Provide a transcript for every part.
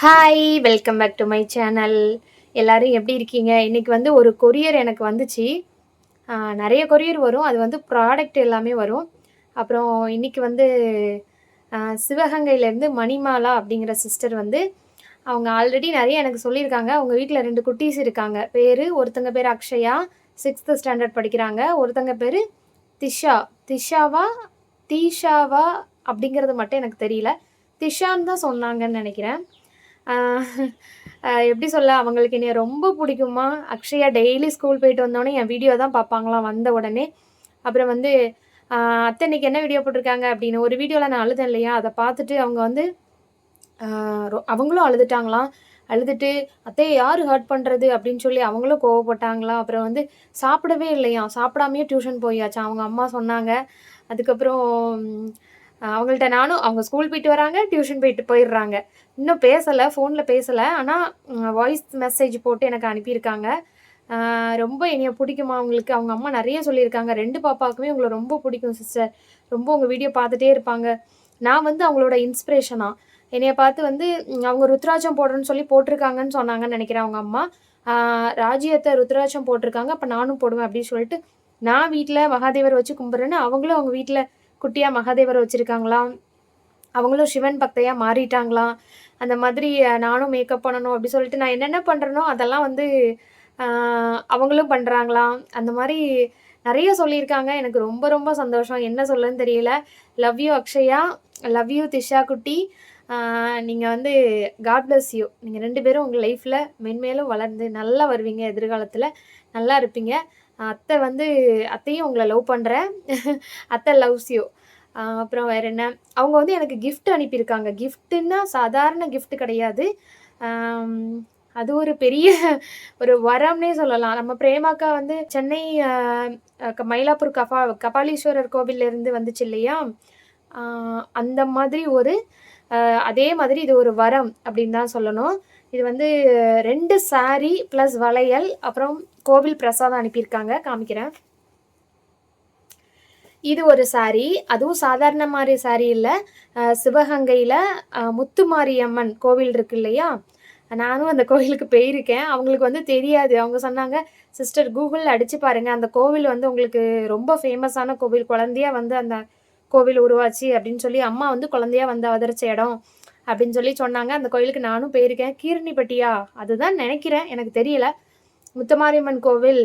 Hi welcome back to my channel எல்லோரும் எப்படி இருக்கீங்க? இன்றைக்கி வந்து ஒரு கொரியர் எனக்கு வந்துச்சு. நிறைய கொரியர் வரும். அது வந்து ப்ராடக்ட் எல்லாமே வரும். அப்புறம் இன்றைக்கி வந்து சிவகங்கையிலேருந்து மணிமாலா அப்படிங்கிற சிஸ்டர் வந்து அவங்க ஆல்ரெடி நிறைய எனக்கு சொல்லியிருக்காங்க. அவங்க வீட்டில் ரெண்டு குட்டீஸ் இருக்காங்க. பேர் ஒருத்தங்க பேர் அக்ஷயா சிக்ஸ்த்து ஸ்டாண்டர்ட் படிக்கிறாங்க. ஒருத்தங்க பேர் திஷா. திஷாவா தீஷாவா அப்படிங்கிறது மட்டும் எனக்கு தெரியல. திஷான்னு தான் சொன்னாங்கன்னு நினைக்கிறேன். எப்படி சொல்ல அவங்களுக்கு என்னைய ரொம்ப பிடிக்குமா? அக்ஷயா டெய்லி ஸ்கூல் போயிட்டு வந்தோடனே என் வீடியோ தான் பார்ப்பாங்களாம் வந்த உடனே. அப்புறம் வந்து அத்தை இன்னைக்கு என்ன வீடியோ போட்டிருக்காங்க அப்படின்னு ஒரு வீடியோவில் நான் அழுதேன் இல்லையா? அதை பார்த்துட்டு அவங்க வந்து ரொ- அவங்களும் அழுதுட்டாங்களாம். அழுதுட்டு அத்தையை யார் ஹர்ட் பண்ணுறது அப்படின்னு சொல்லி அவங்களும் கோவப்பட்டாங்களாம். அப்புறம் வந்து சாப்பிடவே இல்லையாம். சாப்பிடாமையே டியூஷன் போயாச்சு? அவங்க அம்மா சொன்னாங்க. அதுக்கப்புறம் அவங்கள்ட்ட நானும் அவங்க ஸ்கூல் போயிட்டு வராங்க டியூஷன் போயிட்டு போயிடுறாங்க. இன்னும் பேசலை ஃபோனில் பேசலை. ஆனால் வாய்ஸ் மெசேஜ் போட்டு எனக்கு அனுப்பியிருக்காங்க. ரொம்ப என்னைய பிடிக்குமா அவங்களுக்கு. அவங்க அம்மா நிறைய சொல்லியிருக்காங்க. ரெண்டு பாப்பாவுக்குமே உங்களை ரொம்ப பிடிக்கும் சிஸ்டர் ரொம்ப உங்கள் வீடியோ பார்த்துட்டே இருப்பாங்க. நான் வந்து அவங்களோட இன்ஸ்பிரேஷனா என்னைய பார்த்து வந்து அவங்க ருத்ராட்சம் போடுறேன்னு சொல்லி போட்டிருக்காங்கன்னு சொன்னாங்கன்னு நினைக்கிறேன் அவங்க அம்மா. ராஜ்யத்தை ருத்ராட்சம் போட்டிருக்காங்க அப்போ நானும் போடுவேன் அப்படின்னு சொல்லிட்டு நான் வீட்டில் மகாதேவர் வச்சு கும்பிட்றேன்னு அவங்களும் அவங்க வீட்டில் குட்டியாக மகாதேவர் வச்சுருக்காங்களாம். அவங்களும் சிவன் பக்தையாக மாறிட்டாங்களாம். அந்த மாதிரி நானும் மேக்கப் பண்ணணும் அப்படி சொல்லிட்டு நான் என்னென்ன பண்ணுறேனோ அதெல்லாம் வந்து அவங்களும் பண்ணுறாங்களாம் அந்த மாதிரி நிறைய சொல்லியிருக்காங்க. எனக்கு ரொம்ப ரொம்ப சந்தோஷம். என்ன சொல்லன்னு தெரியல. Love you Akshaya. Love you Disha குட்டி. நீங்கள் வந்து காட் பிளஸ் யூ நீங்கள் ரெண்டு பேரும் உங்கள் லைஃப்பில் மென்மேலும் வளர்ந்து நல்லா வருவீங்க எதிர்காலத்தில். நல்லா இருப்பீங்க. அத்தை வந்து அத்தையும் உங்களை லவ் பண்ணுறேன் அத்தை லவ்ஸ் யூ அப்புறம் வேறு என்ன? அவங்க வந்து எனக்கு கிஃப்ட் அனுப்பியிருக்காங்க. கிஃப்ட்டுன்னா சாதாரண கிஃப்ட் கிடையாது. அது ஒரு பெரிய ஒரு வரம்னே சொல்லலாம். நம்ம பிரேமாக்கா வந்து சென்னை க- மயிலாப்பூர் கபா கபாலீஸ்வரர் கோவில்ல வந்துச்சு இல்லையா? அந்த மாதிரி ஒரு அதே மாதிரி இது ஒரு வரம் அப்படின்னு தான் சொல்லணும். இது வந்து ரெண்டு சாரீ ப்ளஸ் வளையல் அப்புறம் கோவில் பிரசாதம் அனுப்பியிருக்காங்க காமிக்கிறேன். இது ஒரு saree. அதுவும் சாதாரண மாதிரி saree இல்லை. சிவகங்கையில் முத்துமாரியம்மன் கோவில் இருக்கு இல்லையா? நானும் அந்த கோவிலுக்கு போயிருக்கேன். அவங்களுக்கு வந்து தெரியாது. அவங்க சொன்னாங்க சிஸ்டர் கூகுளில் அடித்து பாருங்கள் அந்த கோவில் வந்து உங்களுக்கு ரொம்ப ஃபேமஸான கோவில். குழந்தையா வந்து அந்த கோவில் உருவாச்சு அப்படின்னு சொல்லி அம்மா வந்து குழந்தையா வந்து அவதரிச்ச இடம் அப்படின்னு சொல்லி சொன்னாங்க. அந்த கோவிலுக்கு நானும் போயிருக்கேன். கீரணிப்பட்டியா? அதுதான் நினைக்கிறேன். எனக்கு தெரியல. முத்துமாரியம்மன் கோவில்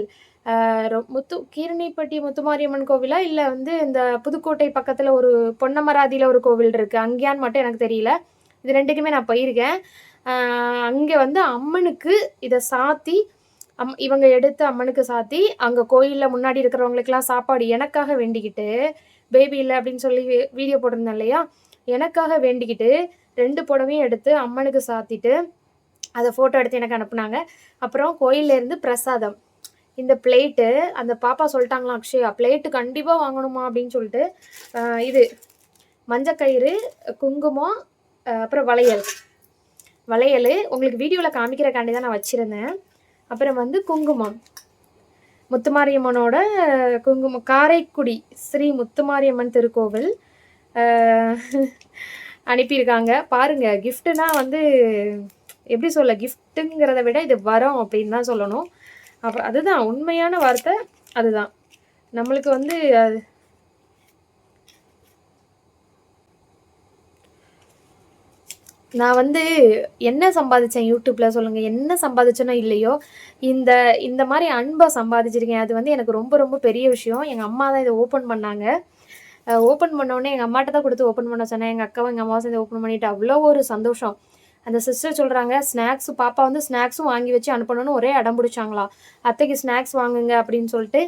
முத்து கீரணிப்பட்டி முத்துமாரியம்மன் கோவிலா? இல்லை வந்து இந்த புதுக்கோட்டை பக்கத்தில் ஒரு பொன்னமராதியில் ஒரு கோவில் இருக்குது அங்கேயான்னு மட்டும் எனக்கு தெரியல. இது ரெண்டுக்குமே நான் போயிருக்கேன். அங்கே வந்து அம்மனுக்கு இதை சாத்தி அம் இவங்க எடுத்து அம்மனுக்கு சாத்தி அங்கே கோயிலில் முன்னாடி இருக்கிறவங்களுக்கெல்லாம் சாப்பாடு எனக்காக வேண்டிக்கிட்டு பேபி இல்லை அப்படின்னு சொல்லி வீடியோ போட்டிருந்தேன் இல்லையா? எனக்காக வேண்டிக்கிட்டு ரெண்டு புடவையும் எடுத்து அம்மனுக்கு சாத்திட்டு அதை ஃபோட்டோ எடுத்து எனக்கு அனுப்புனாங்க. அப்புறம் கோயிலேருந்து பிரசாதம். இந்த பிளேட்டு அந்த பாப்பா சொல்லிட்டாங்களாம் அக்ஷயா பிளேட்டு கண்டிப்பாக வாங்கணுமா? அப்படின்னு சொல்லிட்டு இது மஞ்சக்கயிறு குங்குமம் அப்புறம் வளையல். வளையல் உங்களுக்கு வீடியோவில் காமிக்கிறக்காண்டி தான் நான் வச்சுருந்தேன். அப்புறம் வந்து குங்குமம். முத்துமாரியம்மனோட குங்குமம் காரைக்குடி ஸ்ரீ முத்துமாரியம்மன் திருக்கோவில் அனுப்பியிருக்காங்க. பாருங்கள் கிஃப்ட்டுனா வந்து எப்படி சொல்ல கிஃப்ட்டுங்கிறத விட இது வரம் அப்படின்னு தான் சொல்லணும். அப்புறம் அதுதான் உண்மையான வார்த்தை அதுதான். நம்மளுக்கு வந்து அது நான் வந்து என்ன சம்பாதிச்சேன் யூடியூப்ல சொல்லுங்க என்ன சம்பாதிச்சேனோ இல்லையோ இந்த இந்த மாதிரி அன்பை சம்பாதிச்சிருக்கேன். அது வந்து எனக்கு ரொம்ப ரொம்ப பெரிய விஷயம். எங்கள் அம்மா தான் இதை ஓப்பன் பண்ணாங்க. ஓப்பன் பண்ணோடனே எங்கள் அம்மாட்ட தான் கொடுத்து ஓப்பன் பண்ண சொன்னேன். எங்கள் அக்காவும் எங்கள் அம்மாவும் சேர்ந்து ஓப்பன் பண்ணிட்டு அவ்வளோ ஒரு சந்தோஷம். அந்த சிஸ்டர் சொல்கிறாங்க ஸ்நாக்ஸ் பாப்பா வந்து ஸ்நாக்ஸும் வாங்கி வச்சு அனுப்பணும்னு ஒரே அடம் பிடிச்சாங்களா? அத்தைக்கு ஸ்நாக்ஸ் வாங்குங்க அப்படின்னு சொல்லிட்டு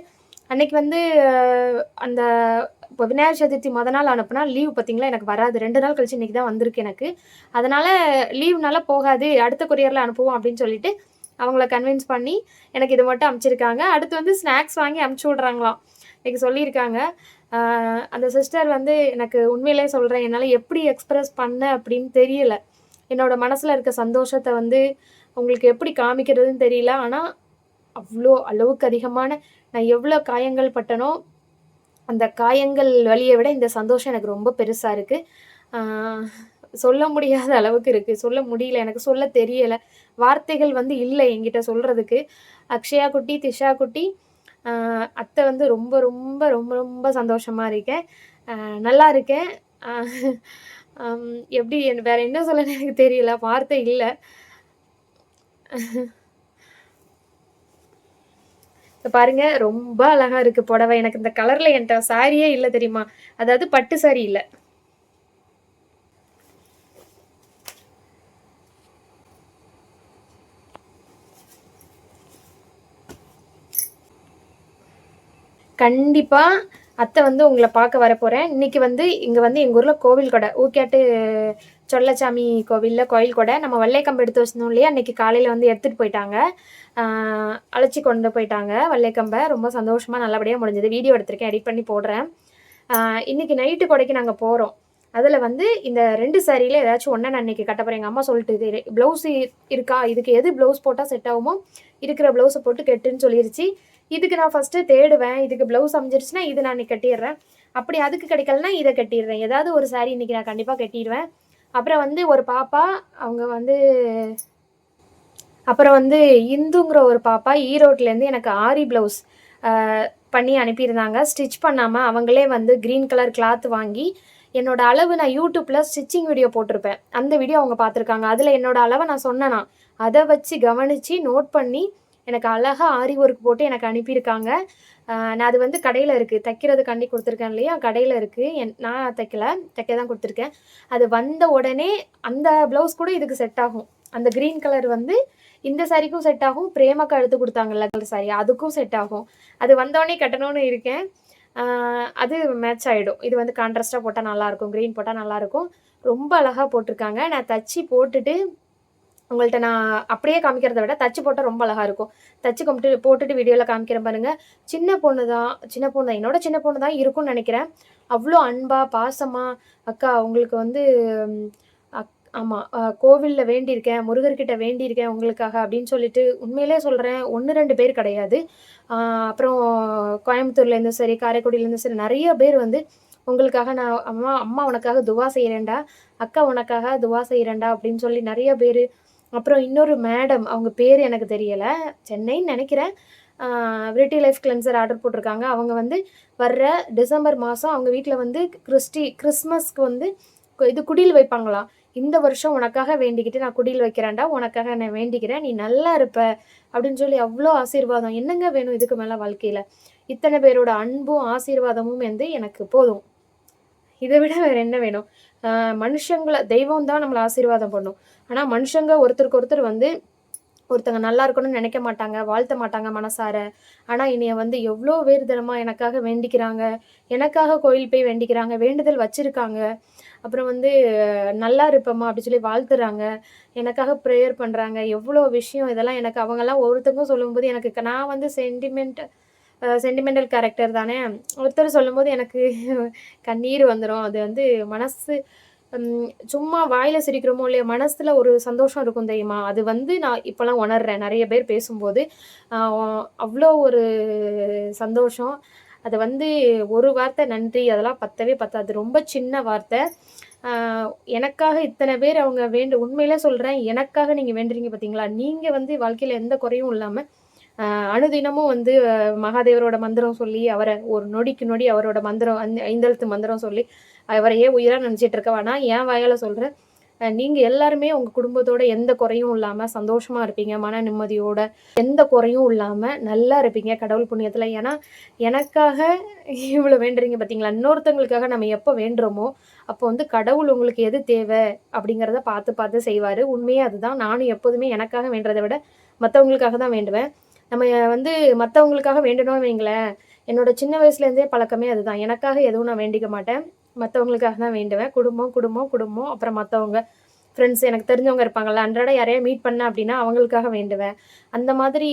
அன்னைக்கு வந்து அந்த இப்போ விநாயகர் சதுர்த்தி முத நாள் அனுப்புனா லீவ் பார்த்தீங்களா எனக்கு வராது. ரெண்டு நாள் கழிச்சு இன்னைக்கு தான் வந்திருக்கு எனக்கு. அதனால் லீவ்னால போகாது. அடுத்த கொரியரில் அனுப்புவோம் அப்படின்னு சொல்லிட்டு அவங்கள கன்வின்ஸ் பண்ணி எனக்கு இது மட்டும் அனுப்பிச்சிருக்காங்க. அடுத்து வந்து ஸ்நாக்ஸ் வாங்கி அமுச்சு விட்றாங்களாம். இன்னைக்கு சொல்லியிருக்காங்க. அந்த சிஸ்டர் வந்து எனக்கு உண்மையிலே சொல்கிறேன் என்னால் எப்படி எக்ஸ்ப்ரெஸ் பண்ண? அப்படின்னு தெரியலை. என்னோட மனசில் இருக்க சந்தோஷத்தை வந்து உங்களுக்கு எப்படி காமிக்கிறதுன்னு தெரியல. ஆனால் அவ்வளோ அளவுக்கு அதிகமான நான் எவ்வளோ காயங்கள் பட்டனோ அந்த காயங்கள் வழியை விட இந்த சந்தோஷம் எனக்கு ரொம்ப பெருசாக இருக்குது சொல்ல முடியாத அளவுக்கு இருக்குது சொல்ல முடியல. எனக்கு சொல்ல தெரியலை. வார்த்தைகள் வந்து இல்லை என்கிட்ட சொல்கிறதுக்கு அக்ஷயா குட்டி திஷா குட்டி அத்தை வந்து ரொம்ப ரொம்ப ரொம்ப ரொம்ப சந்தோஷமாக இருக்கேன். நல்லா இருக்கேன். எப்படி வேற என்ன சொல்ல எனக்கு தெரியல வார்த்தை இல்லை. பாருங்க ரொம்ப அழகா இருக்கு புடவை. எனக்கு இந்த கலர்ல என்கிட்ட சாரியே இல்லை தெரியுமா? அதாவது பட்டு சாரி இல்லை. கண்டிப்பா அத்தை வந்து உங்களை பார்க்க வரப்போகிறேன் இன்றைக்கி வந்து இங்கே வந்து எங்கள் ஊரில் கோவில் கொடை ஊக்கேட்டு சொல்லச்சாமி கோவிலில் கோயில் கொடை. நம்ம வல்லைக்கம்பு எடுத்து வச்சிருந்தோம் இல்லையா? அன்றைக்கி காலையில் வந்து எடுத்துகிட்டு போயிட்டாங்க. அழைச்சி கொண்டு போயிட்டாங்க வல்லைக்கம்பை ரொம்ப சந்தோஷமாக நல்லபடியாக முடிஞ்சது. வீடியோ எடுத்திருக்கேன் எடிட் பண்ணி போடுறேன். இன்றைக்கி நைட்டு கொடைக்கு நாங்கள் போகிறோம் அதில் வந்து இந்த ரெண்டு சாரியில் ஏதாச்சும் ஒன்றை நான் இன்றைக்கி கட்ட போகிறேன் எங்கள் அம்மா சொல்லிட்டு இது ப்ளவுஸ் இருக்கா? இதுக்கு எது ப்ளவுஸ் போட்டால் செட் ஆகுமோ? இருக்கிற ப்ளவுஸை போட்டு கெட்டுன்னு சொல்லிருச்சு. இதுக்கு நான் ஃபஸ்ட்டு தேடுவேன். இதுக்கு ப்ளவுஸ் அமைஞ்சிருச்சுன்னா இது நான் இன்னைக்கு கட்டிடுறேன். அப்படி அதுக்கு கிடைக்கலனா இதை கட்டிடுறேன். ஏதாவது ஒரு saree இன்னைக்கு நான் கண்டிப்பாக கட்டிடுவேன். அப்புறம் வந்து ஒரு பாப்பா அவங்க வந்து அப்புறம் வந்து இந்துங்கிற ஒரு பாப்பா ஈரோட்லேருந்து எனக்கு ஆரி ப்ளவுஸ் பண்ணி அனுப்பியிருந்தாங்க. ஸ்டிச் பண்ணாமல் அவங்களே வந்து க்ரீன் கலர் கிளாத் வாங்கி என்னோட அளவு நான் யூடியூப்பில் ஸ்டிச்சிங் வீடியோ போட்டிருப்பேன். அந்த வீடியோ அவங்க பார்த்துருக்காங்க. அதில் என்னோட அளவை நான் சொன்னேன்னா அதை வச்சு கவனித்து நோட் பண்ணி எனக்கு அழகாக ஆரி ஒர்க் போட்டு எனக்கு அனுப்பியிருக்காங்க. நான் அது வந்து கடையில் இருக்குது தைக்கிறது கண்டி கொடுத்துருக்கேன் இல்லையா? கடையில் இருக்குது என் நான் தைக்கல. தைக்க தான் கொடுத்துருக்கேன். அது வந்த உடனே அந்த ப்ளவுஸ் கூட இதுக்கு செட் ஆகும். அந்த க்ரீன் கலர் வந்து இந்த சாரிக்கும் செட் ஆகும். பிரேமாக்கு எடுத்து கொடுத்தாங்கல்ல கலர் சாரி அதுக்கும் செட் ஆகும். அது வந்தோடனே கட்டணும்னு இருக்கேன். அது மேட்ச் ஆகிடும் இது வந்து கான்ட்ராஸ்டாக போட்டால் நல்லாயிருக்கும் க்ரீன் போட்டால் நல்லாயிருக்கும் ரொம்ப அழகாக போட்டிருக்காங்க. நான் தச்சு போட்டுட்டு உங்கள்கிட்ட நான் அப்படியே காமிக்கிறத விட தச்சு போட்டால் ரொம்ப அழகாக இருக்கும். தச்சு கம்பிட்டு போட்டுட்டு வீடியோவில் காமிக்கிறேன் பாருங்கள் சின்ன பொண்ணு தான் சின்ன பொண்ணு தான் என்னோட சின்ன பொண்ணு தான் இருக்கும்னு நினைக்கிறேன். அவ்வளோ அன்பாக பாசமாக அக்கா உங்களுக்கு வந்து அக் ஆமாம் கோவிலில் வேண்டியிருக்கேன் முருகர்கிட்ட வேண்டியிருக்கேன் உங்களுக்காக அப்படின்னு சொல்லிட்டு உண்மையிலே சொல்கிறேன் ஒன்று ரெண்டு பேர் கிடையாது. அப்புறம் கோயம்புத்தூர்லேருந்தும் சரி காரைக்குடியிலேருந்து சரி நிறைய பேர் வந்து உங்களுக்காக நான் அம்மா அம்மா உனக்காக துவா செய்கிறேன்டா அக்கா உனக்காக துவா செய்கிறேன்டா அப்படின்னு சொல்லி நிறைய பேர் அப்புறம் இன்னொரு மேடம் அவங்க பேர் எனக்கு தெரியலை. சென்னைன்னு நினைக்கிறேன். விரிட்டி லைஃப் கிளென்சர் ஆர்டர் போட்டிருக்காங்க. அவங்க வந்து வர்ற டிசம்பர் மாதம் அவங்க வீட்டில் வந்து கிறிஸ்டி கிறிஸ்மஸ்க்கு வந்து இது குடில் வைப்பாங்களாம். இந்த வருஷம் உனக்காக வேண்டிக்கிட்டு நான் குடியில் வைக்கிறேன்டா உனக்காக நான் வேண்டிக்கிறேன் நீ நல்லா இருப்ப அப்படின்னு சொல்லி அவ்வளோ ஆசீர்வாதம். என்னங்க வேணும் இதுக்கு மேலே வாழ்க்கையில்? இத்தனை பேரோட அன்பும் ஆசீர்வாதமும் வந்து எனக்கு போதும். இதை விட வேற என்ன வேணும்? மனுஷங்களை தெய்வம் தான் நம்மளை ஆசீர்வாதம் பண்ணும். ஆனால் மனுஷங்க ஒருத்தருக்கு ஒருத்தர் வந்து ஒருத்தங்க நல்லா இருக்கணும்னு நினைக்க மாட்டாங்க வாழ்த்த மாட்டாங்க மனசார. ஆனால் என்னைய வந்து எவ்வளோ பேர் தினமாக எனக்காக வேண்டிக்கிறாங்க எனக்காக கோயில் போய் வேண்டிக்கிறாங்க வேண்டுதல் வச்சுருக்காங்க. அப்புறம் வந்து நல்லா இருப்பமா அப்படி சொல்லி வாழ்த்துறாங்க எனக்காக ப்ரேயர் பண்ணுறாங்க எவ்வளோ விஷயம் இதெல்லாம் எனக்கு அவங்கெல்லாம் ஒருத்தருக்கும் சொல்லும்போது எனக்கு நான் வந்து சென்டிமெண்ட் சென்டிமெண்டல் கேரக்டர் தானே? ஒருத்தர் சொல்லும்போது எனக்கு கண்ணீர் வந்துடும் அது வந்து மனசு சும்மா வாயில் சிரிக்கிறோமோ இல்லையா மனசில் ஒரு சந்தோஷம் இருக்கும் தெரியுமா? அது வந்து நான் இப்போலாம் உணர்றேன். நிறைய பேர் பேசும்போது அவ்வளோ ஒரு சந்தோஷம். அது வந்து ஒரு வார்த்தை நன்றி அதெல்லாம் பத்தவே பத்தாது. ரொம்ப சின்ன வார்த்தை. எனக்காக இத்தனை பேர் அவங்க வேண்டு உண்மையிலே சொல்கிறேன் எனக்காக நீங்கள் வேண்டுறீங்க பார்த்தீங்களா நீங்கள் வந்து வாழ்க்கையில் எந்த குறையும் இல்லாமல் அனுதினமும் வந்து மகாதேவரோட மந்திரம் சொல்லி அவரை ஒரு நொடிக்கு நொடி அவரோட மந்திரம் ஐந்தெழுத்து மந்திரம் சொல்லி அவரையே உயிராக நினச்சிட்டு இருக்க வேணாம் என் வாயால் சொல்கிறேன் நீங்கள் எல்லாருமே உங்கள் குடும்பத்தோட எந்த குறையும் இல்லாமல் சந்தோஷமாக இருப்பீங்க மன நிம்மதியோட எந்த குறையும் இல்லாமல் நல்லா இருப்பீங்க கடவுள் புண்ணியத்தில். ஏன்னா எனக்காக இவ்வளோ வேண்டுறீங்க பார்த்தீங்களா இன்னொருத்தவங்களுக்காக நம்ம எப்போ வேண்டுறோமோ அப்போ வந்து கடவுள் உங்களுக்கு எது தேவை அப்படிங்கிறத பார்த்து பார்த்து செய்வார். உண்மையே அதுதான். நானும் எப்போதுமே எனக்காக வேண்டுறதை விட மற்றவங்களுக்காக தான் வேண்டுவேன். நம்ம வந்து மற்றவங்களுக்காக வேண்டணும் வைங்களேன். என்னோட சின்ன வயசுலேருந்தே பழக்கமே அதுதான். எனக்காக எதுவும் நான் வேண்டிக்க மாட்டேன். மற்றவங்களுக்காக தான் வேண்டுவேன். குடும்பம் குடும்பம் குடும்பம். அப்புறம் மற்றவங்க ஃப்ரெண்ட்ஸ் எனக்கு தெரிஞ்சவங்க இருப்பாங்கள்ல அன்றாட யாரையா மீட் பண்ணேன் அப்படின்னா அவங்களுக்காக வேண்டுவேன். அந்த மாதிரி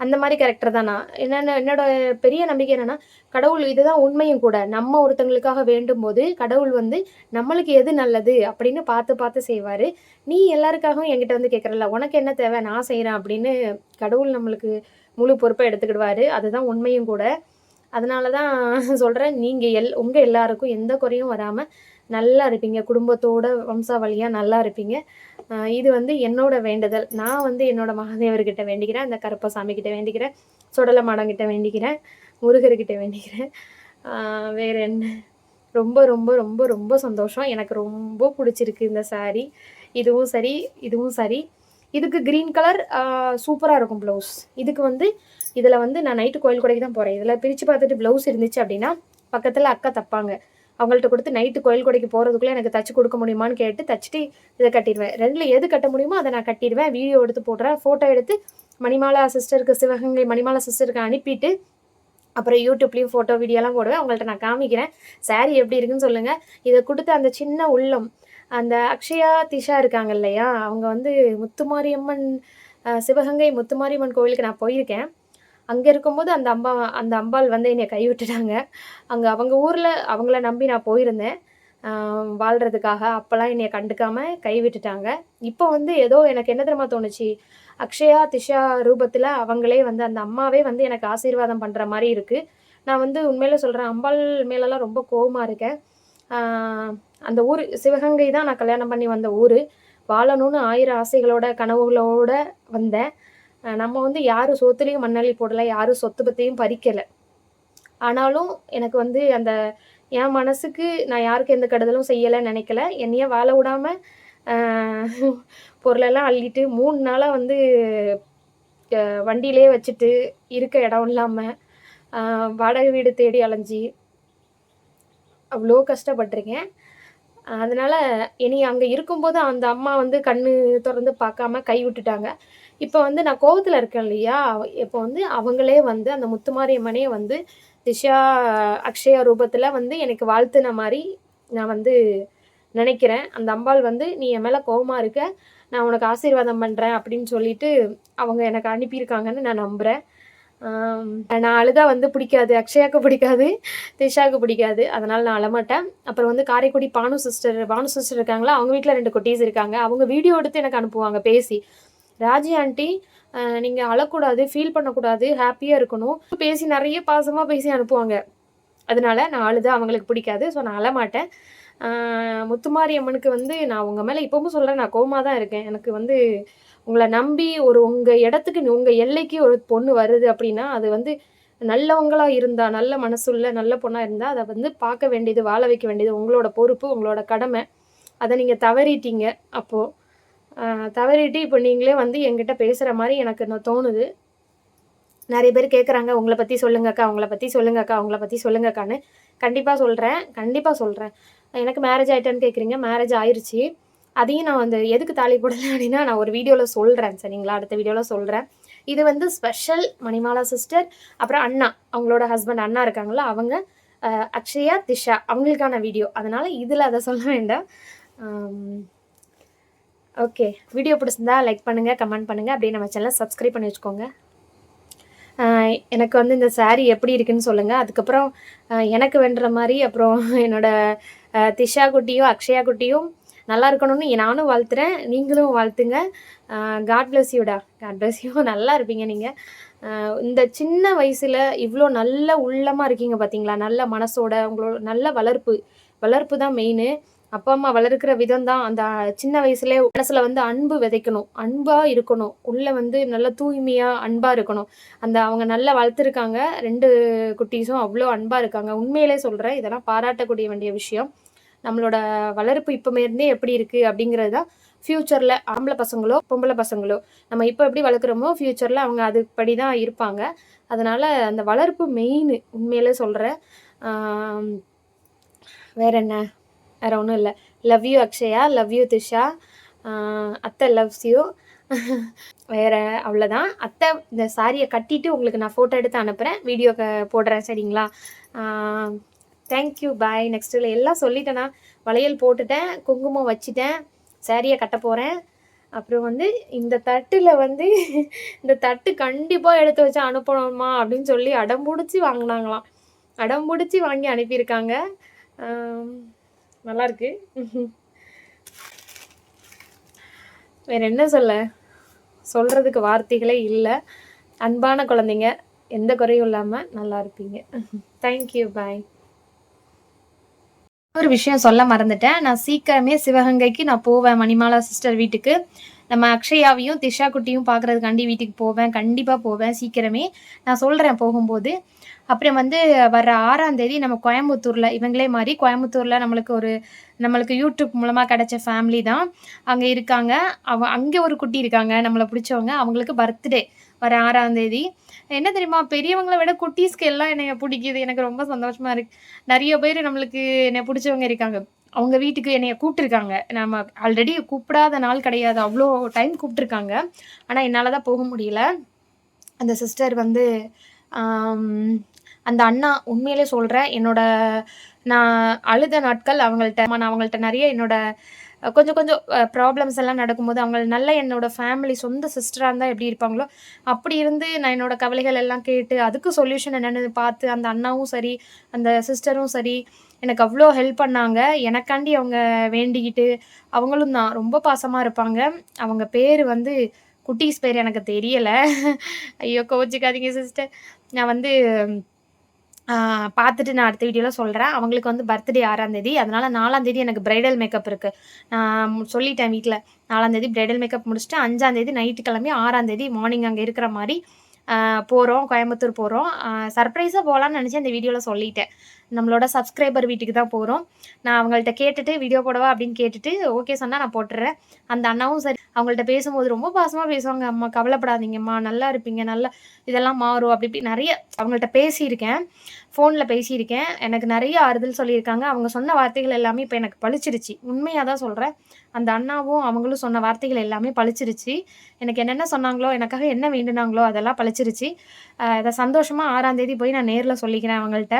அந்த மாதிரி கேரக்டர் தான்? நான் என்னென்ன என்னோட பெரிய நம்பிக்கை என்னென்னா கடவுள் இதுதான் உண்மையும் கூட. நம்ம ஒருத்தங்களுக்காக வேண்டும் போது கடவுள் வந்து நம்மளுக்கு எது நல்லது அப்படின்னு பார்த்து பார்த்து செய்வார். நீ எல்லாருக்காகவும் என்கிட்ட வந்து கேட்குறல உனக்கு என்ன தேவை நான் செய்கிறேன் அப்படின்னு கடவுள் நம்மளுக்கு முழு பொறுப்பை எடுத்துக்கிடுவார். அதுதான் உண்மையும் கூட. அதனால தான் சொல்கிறேன் நீங்கள் எல் உங்கள் எல்லாருக்கும் எந்த குறையும் வராமல் நல்லா இருப்பீங்க. குடும்பத்தோட வம்சாவளியாக நல்லா இருப்பீங்க. இது வந்து என்னோட வேண்டுதல். நான் வந்து என்னோட மகாதேவர்கிட்ட வேண்டிக்கிறேன் அந்த கருப்பசாமி கிட்ட வேண்டிக்கிறேன் சுடலை மாடங்கிட்ட வேண்டிக்கிறேன் முருகர்கிட்ட வேண்டிக்கிறேன். வேறு என்ன? ரொம்ப ரொம்ப ரொம்ப ரொம்ப சந்தோஷம். எனக்கு ரொம்ப பிடிச்சிருக்கு இந்த சாரீ இதுவும் சரி இதுவும் சரி. இதுக்கு க்ரீன் கலர் சூப்பராக இருக்கும் ப்ளவுஸ் இதுக்கு வந்து இதில் வந்து நான் நைட்டு கோயில் கொடைக்கு தான் போகிறேன் இதில் பிரித்து பார்த்துட்டு ப்ளவுஸ் இருந்துச்சு அப்படின்னா பக்கத்தில் அக்கா தப்பாங்க. அவங்கள்ட்ட கொடுத்து நைட்டு கோயில் கொடைக்கு போகிறதுக்குள்ளே எனக்கு தச்சு கொடுக்க முடியுமான்னு கேட்டு தச்சுட்டு இதை கட்டிடுவேன். ரெண்டில் எது கட்ட முடியுமோ அதை நான் கட்டிடுவேன். வீடியோ எடுத்து போடுறேன். ஃபோட்டோ எடுத்து மணிமாலா சிஸ்டருக்கு சிவகங்கை மணிமாலா சிஸ்டருக்கு அனுப்பிட்டு அப்புறம் யூடியூப்லேயும் ஃபோட்டோ வீடியோலாம் போடுவேன். அவங்கள்ட்ட நான் காமிக்கிறேன். சாரீ எப்படி இருக்குன்னு சொல்லுங்கள் இதை கொடுத்த அந்த சின்ன உள்ளம் அந்த அக்ஷயா திஷா இருக்காங்க இல்லையா? அவங்க வந்து முத்துமாரியம்மன் சிவகங்கை முத்துமாரியம்மன் கோவிலுக்கு நான் போயிருக்கேன். அங்கே இருக்கும்போது அந்த அம்பா அந்த அம்பாள் வந்து என்னை கைவிட்டுட்டாங்க. அங்கே அவங்க ஊரில் அவங்கள நம்பி நான் போயிருந்தேன். வாழ்கிறதுக்காக அப்போல்லாம் என்னை கண்டுக்காமல் கைவிட்டுட்டாங்க. இப்போ வந்து ஏதோ எனக்கு என்ன தெரியுமா தோணுச்சு? அக்ஷயா திஷா ரூபத்தில் அவங்களே வந்து அந்த அம்மாவே வந்து எனக்கு ஆசீர்வாதம் பண்ணுற மாதிரி இருக்குது நான் வந்து உண்மையில சொல்கிறேன் அம்பாள் மேலெல்லாம் ரொம்ப கோபமாக இருக்கேன். அந்த ஊர் சிவகங்கை தான் நான் கல்யாணம் பண்ணி வந்த ஊர். வாழணும்னு ஆயிரம் ஆசைகளோட கனவுகளோட வந்தேன். நம்ம வந்து யாரும் சொத்துலேயும் மண்ணள்ளி போடலை யாரும் சொத்து பற்றியும் பறிக்கலை. ஆனாலும் எனக்கு வந்து அந்த என் மனசுக்கு நான் யாருக்கு எந்த கெடுதலும் செய்யலைன்னு நினைக்கல. என்னையே வாழ விடாமல் பொருளெல்லாம் அள்ளிட்டு மூணு நாளாக வந்து வண்டியிலே வச்சுட்டு இருக்க இடம் இல்லாமல் வாடகை வீடு தேடி அலைஞ்சி அவ்வளோ கஷ்டப்பட்டிருக்கேன். அதனால் இனி அங்கே இருக்கும்போது அந்த அம்மா வந்து கண் திறந்து பார்க்காம கை விட்டுட்டாங்க. இப்போ வந்து நான் கோவத்தில் இருக்கேன் இல்லையா? இப்போ வந்து அவங்களே வந்து அந்த முத்துமாரியம்மனே வந்து திஷா அக்ஷயா ரூபத்தில் வந்து எனக்கு வாழ்த்துன மாதிரி நான் வந்து நினைக்கிறேன். அந்த அம்பாள் வந்து நீ என் மேலே கோபமாக இருக்க நான் உனக்கு ஆசீர்வாதம் பண்ணுறேன் அப்படின்னு சொல்லிட்டு அவங்க எனக்கு அனுப்பியிருக்காங்கன்னு நான் நம்புகிறேன் நான் அழுதா வந்து பிடிக்காது அக்ஷயாவுக்கு பிடிக்காது திஷாவுக்கு பிடிக்காது. அதனால் நான் அழமாட்டேன். அப்புறம் வந்து காரைக்குடி பானு சிஸ்டர் பானு சிஸ்டர் இருக்காங்களா? அவங்க வீட்டில் ரெண்டு குட்டீஸ் இருக்காங்க. அவங்க வீடியோ எடுத்து எனக்கு அனுப்புவாங்க பேசி. ராஜி ஆண்டி நீங்கள் அழக்கூடாது ஃபீல் பண்ணக்கூடாது ஹாப்பியாக இருக்கணும். பேசி நிறைய பாசமாக பேசி அனுப்புவாங்க. அதனால நான் அழுது அவங்களுக்கு பிடிக்காது ஸோ நான் அழமாட்டேன். முத்துமாரி அம்மனுக்கு வந்து நான் உங்கள் மேலே இப்பவும் சொல்கிறேன் நான் கோமா தான் இருக்கேன். எனக்கு வந்து உங்களை நம்பி ஒரு உங்கள் இடத்துக்கு உங்கள் எல்லைக்கு ஒரு பொண்ணு வருது அப்படின்னா அது வந்து நல்லவங்களாக இருந்தால் நல்ல மனசுள்ள நல்ல பொண்ணாக இருந்தால் அதை வந்து பார்க்க வேண்டியது வாழ வைக்க வேண்டியது உங்களோட பொறுப்பு உங்களோட கடமை. அதை நீங்கள் தவறிட்டீங்க அப்போது தவறிட்டு இப்போ நீங்களே வந்து என்கிட்ட பேசுகிற மாதிரி எனக்கு நான் தோணுது. நிறைய பேர் கேட்குறாங்க உங்களை பற்றி சொல்லுங்கக்கா உங்களை பற்றி சொல்லுங்கக்கா உங்களை பற்றி சொல்லுங்கக்கான்னு கண்டிப்பாக சொல்கிறேன் கண்டிப்பாக சொல்கிறேன் எனக்கு மேரேஜ் ஆகிட்டேன்னு கேட்குறீங்க மேரேஜ் ஆயிடுச்சு அதையும் நான் வந்து எதுக்கு தாலி போடலை? அப்படின்னா நான் ஒரு வீடியோவில் சொல்கிறேன் சரிங்களா? அடுத்த வீடியோவில் சொல்கிறேன் இது வந்து ஸ்பெஷல் மணிமாலா சிஸ்டர் அப்புறம் அண்ணா அவங்களோட ஹஸ்பண்ட் அண்ணா இருக்காங்களா அவங்க அக்ஷயா திஷா அவங்களுக்கான வீடியோ அதனால் இதில் அதை சொல்ல வேண்டாம். ஓகே வீடியோ பிடிச்சிருந்தா லைக் பண்ணுங்கள் கமெண்ட் பண்ணுங்கள் அப்படியே நம்ம சேனலை சப்ஸ்கிரைப் பண்ணி வச்சுக்கோங்க. எனக்கு வந்து இந்த சாரீ எப்படி இருக்குன்னு சொல்லுங்கள் அதுக்கப்புறம் எனக்கு வேண்டுற மாதிரி அப்புறம் என்னோடய திஷா குட்டியும் அக்ஷயா குட்டியும் நல்லா இருக்கணும்னு நானும் வாழ்த்துறேன். நீங்களும் வாழ்த்துங்க. காட் பிளஸ் யூடா காட் பிளஸ் யூ நல்லா இருப்பீங்க நீங்கள் இந்த சின்ன வயசில் இவ்வளோ நல்ல உள்ளமாக இருக்கீங்க பார்த்தீங்களா நல்ல மனசோட உங்களோட நல்ல வளர்ப்பு. வளர்ப்பு தான் மெயின் அப்பா அம்மா வளர்க்குற விதம் தான் அந்த சின்ன வயசுல மனசுல வந்து அன்பு விதைக்கணும். அன்பா இருக்கணும். உள்ள வந்து நல்ல தூய்மையா அன்பா இருக்கணும். அந்த அவங்க நல்லா வளர்த்துருக்காங்க. ரெண்டு குட்டீஸும் அவ்வளோ அன்பா இருக்காங்க. உண்மையிலே சொல்றேன் இதெல்லாம் பாராட்டக்கூடிய வேண்டிய விஷயம். நம்மளோட வளர்ப்பு இப்போமே இருந்தே எப்படி இருக்குது அப்படிங்கிறது தான் ஃப்யூச்சரில் ஆம்பளை பசங்களோ பொம்பளை பசங்களோ நம்ம இப்போ எப்படி வளர்க்குறோமோ ஃப்யூச்சரில் அவங்க அதுபடி தான் இருப்பாங்க. அதனால் அந்த வளர்ப்பு மெயின் உண்மையிலே சொல்கிறேன் வேற என்ன? வேறு ஒன்றும் இல்லை. Love you Akshaya. Love you Disha. அத்தை லவ்ஸ் யூ வேறு அவ்வளோதான் அத்தை இந்த சாரியை கட்டிட்டு உங்களுக்கு நான் ஃபோட்டோ எடுத்து அனுப்புகிறேன் வீடியோ போடுறேன் சரிங்களா? தேங்க்யூ பாய் நெக்ஸ்ட்டில் எல்லாம் சொல்லிட்டேன்னா வளையல் போட்டுட்டேன் குங்குமம் வச்சுட்டேன் சாரியை கட்ட போகிறேன் அப்புறம் வந்து இந்த தட்டில் வந்து இந்த தட்டு கண்டிப்பாக எடுத்து வச்சு அனுப்பணுமா அப்படின்னு சொல்லி அடம் பிடிச்சி வாங்கினாங்களாம். அடம் பிடிச்சி வாங்கி அனுப்பியிருக்காங்க. நல்லாயிருக்கு வேறு என்ன சொல்ல? சொல்கிறதுக்கு வார்த்தைகளே இல்லை. அன்பான குழந்தைங்க எந்த குறையும் இல்லாமல் நல்லா இருப்பீங்க. தேங்க்யூ பாய் ஒரு விஷயம் சொல்ல மறந்துட்டேன். நான் சீக்கிரமே சிவகங்கைக்கு நான் போவேன் மணிமாலா சிஸ்டர் வீட்டுக்கு. நம்ம அக்ஷயாவையும் திஷா குட்டியும் பார்க்குறதுக்காண்டி வீட்டுக்கு போவேன் கண்டிப்பாக போவேன் சீக்கிரமே. நான் சொல்கிறேன் போகும்போது. அப்புறம் வந்து வர ஆறாம் தேதி நம்ம கோயம்புத்தூரில் இவங்களே மாதிரி கோயம்புத்தூரில் நம்மளுக்கு ஒரு நம்மளுக்கு யூடியூப் மூலமாக கிடைச்ச ஃபேமிலி தான். அங்கே இருக்காங்க. அவ அங்கே ஒரு குட்டி இருக்காங்க நம்மளை பிடிச்சவங்க. அவங்களுக்கு பர்த்டே வர ஆறாம் தேதி. என்ன தெரியுமா? பெரியவங்களை விட குட்டீஸ்க்கு எல்லாம் என்னை பிடிக்குது. எனக்கு ரொம்ப சந்தோஷமா இருக்கு. நிறைய பேர் நம்மளுக்கு என்னை பிடிச்சவங்க இருக்காங்க. அவங்க வீட்டுக்கு என்னைய கூப்பிட்டுருக்காங்க. நம்ம ஆல்ரெடி கூப்பிடாத நாள் கிடையாது. அவ்வளோ டைம் கூப்பிட்டுருக்காங்க. ஆனால் என்னால் தான் போக முடியல. அந்த சிஸ்டர் வந்து அந்த அண்ணா உண்மையிலே சொல்கிறேன் என்னோட நான் அழுத நாட்கள் அவங்கள்ட்ட நான் அவங்கள்ட்ட நிறைய என்னோட கொஞ்சம் கொஞ்சம் ப்ராப்ளம்ஸ் எல்லாம் நடக்கும்போது அவங்க நல்ல என்னோட ஃபேமிலி சொந்த சிஸ்டராக இருந்தால் எப்படி இருப்பாங்களோ அப்படி இருந்து நான் என்னோட கவலைகள் எல்லாம் கேட்டு அதுக்கு சொல்யூஷன் என்னென்னு பார்த்து அந்த அண்ணாவும் சரி அந்த சிஸ்டரும் சரி எனக்கு அவ்வளோ ஹெல்ப் பண்ணாங்க. எனக்காண்டி அவங்க வேண்டிக்கிட்டு அவங்களும் தான் ரொம்ப பாசமாக இருப்பாங்க. அவங்க பேர் வந்து குட்டீஸ் பேர் எனக்கு தெரியலை. ஐயோ கோச்சிக்காதீங்க சிஸ்டர் நான் வந்து பார்த்துட்டு நான் அடுத்த வீடியோவில் சொல்கிறேன் அவங்களுக்கு வந்து பர்த்டே ஆறாந்தேதி அதனால் நாலாந்தேதி எனக்கு பிரைடல் மேக்கப் இருக்குது நான் சொல்லிட்டேன் வீட்டில் நாலாந்தேதி ப்ரைடல் பிரைடல் மேக்கப் முடிச்சுட்டு அஞ்சாந்தேதி நைட்டு கிளம்பி ஆறாந்தேதி மார்னிங் அங்கே இருக்கிற மாதிரி போகிறோம் கோயம்புத்தூர் போகிறோம் சர்ப்ரைஸாக போகலான்னு நினச்சி அந்த வீடியோவில் சொல்லிட்டேன். நம்மளோட சப்ஸ்கிரைபர் வீட்டுக்கு தான் போகிறோம் நான் அவங்கள்ட்ட கேட்டுட்டு வீடியோ போடவா? அப்படின்னு கேட்டுட்டு ஓகே சொன்னால் நான் போட்டுறேன். அந்த அண்ணாவும் சரி. அவங்கள்ட்ட பேசும்போது ரொம்ப பாசமாக பேசுவாங்க. அம்மா கவலைப்படாதீங்கம்மா. நல்லா இருப்பீங்க. நல்லா இதெல்லாம் மாறும். அப்படி இப்படி நிறைய அவங்கள்ட்ட பேசியிருக்கேன். ஃபோனில் பேசியிருக்கேன். எனக்கு நிறைய ஆறுதல் சொல்லியிருக்காங்க. அவங்க சொன்ன வார்த்தைகள் எல்லாமே இப்போ எனக்கு பழிச்சிருச்சு உண்மையாக தான் சொல்கிறேன் அந்த அண்ணாவும் அவங்களும் சொன்ன வார்த்தைகள் எல்லாமே பழிச்சிருச்சு எனக்கு என்னென்ன சொன்னாங்களோ எனக்காக என்ன வேண்டுனாங்களோ அதெல்லாம் பழிச்சிருச்சு இதை சந்தோஷமாக ஆறாம் தேதி போய் நான் நேரில் சொல்லிக்கிறேன் அவங்கள்ட்ட.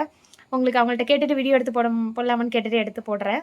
உங்களுக்கு அவங்கள்ட்ட கேட்டுட்டு வீடியோ எடுத்து போட போடலாமான்னு கேட்டுட்டு எடுத்து போடுறேன்.